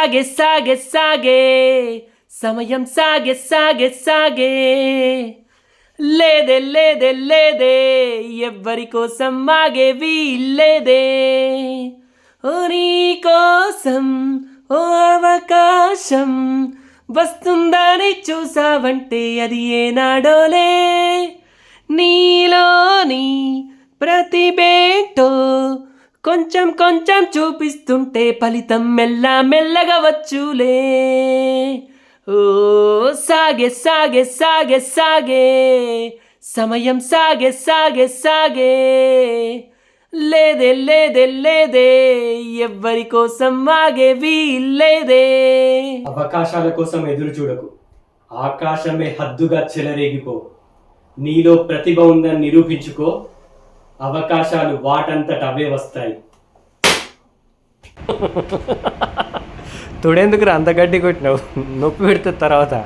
సాగే సాగే సాగే. సమయం సాగే సాగే సాగే. లేదే లేదే లేదే. ఎవ్వరి కోసం మాగేవి లేదే ఓ నీ కోసం ఓ అవకాశం వస్తుందని చూసావంటే అది ఏనాడోలే. నీలోని ప్రతిభేంటో కొంచెం కొంచెం చూపిస్తుంటే ఫలితం మెల్ల మెల్లగా వచ్చులే. ఓ సాగే సాగే సాగే సాగే. సమయం సాగే సాగే సాగే. లేదే లేదే లేదే. ఎవ్వరి కోసం ఆగేవి వీల్లేదే అవకాశాల కోసం ఎదురు చూడకు. ఆకాశమే హద్దుగా చెలరేగిపో. నీలో ప్రతిభ ఉందని నిరూపించుకో. అవకాశాలు వాటంతట అవే వస్తాయి. తొడెందుకు అంత గడ్డి కొట్టినావు? నొప్పి పెడితే తర్వాత.